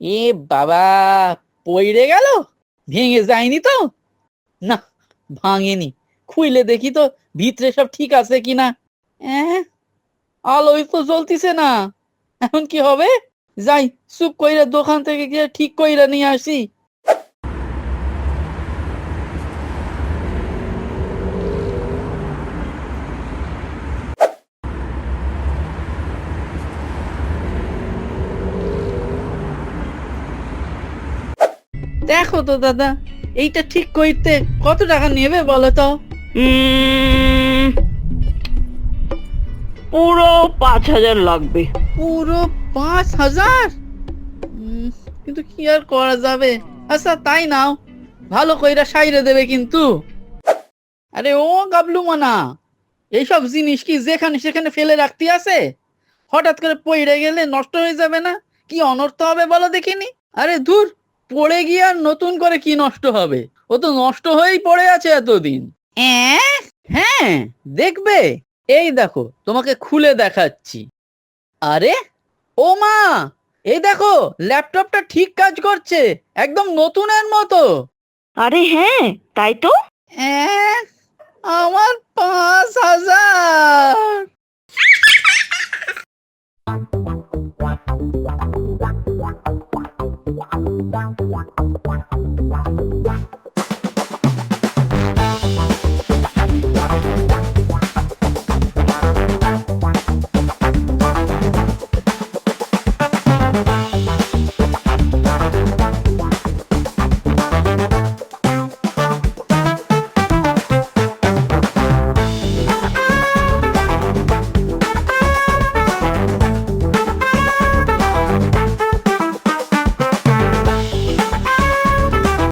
এ বাবা, পইড়ে গেল? ভেঙে যায়নি তো? না, ভাঙেনি। খুইলে দেখি তো ভিতরে সব ঠিক আছে কিনা। আলোই তো জ্বলতিছে না। এখন কি হবে? যাই, চুপ কইরা দোকান থেকে গিয়ে ঠিক কইরা নিয়ে আসি। দেখো তো দাদা এইটা ঠিক করতে কত টাকা নেবে বলো তো? পুরো পাঁচ হাজার লাগবে। পুরো পাঁচ হাজার? কিন্তু কি আর করা যাবে? আচ্ছা তাই নাও। ভালো কইরা সাইরে দেবে কিন্তু। আরে ও গাবলু মানা এইসব জিনিস কি যেখানে সেখানে ফেলে রাখতে আছে? হঠাৎ করে পড়ে গেলে নষ্ট হয়ে যাবে না? কি অনর্থ হবে বলো দেখিনি? আরে দূর পড়ে গিয়ে আর নতুন করে কি নষ্ট হবে? ও তো নষ্ট হয়েই পড়ে আছে এতদিন? হ্যাঁ দেখবে? এই দেখো তোমাকে খুলে দেখাচ্ছি। আরে ও মা! এই দেখো ল্যাপটপটা ঠিক কাজ করছে একদম নতুনের মতো। আরে হ্যাঁ তাই তো। আমার পাঁচ হাজার। Thank you.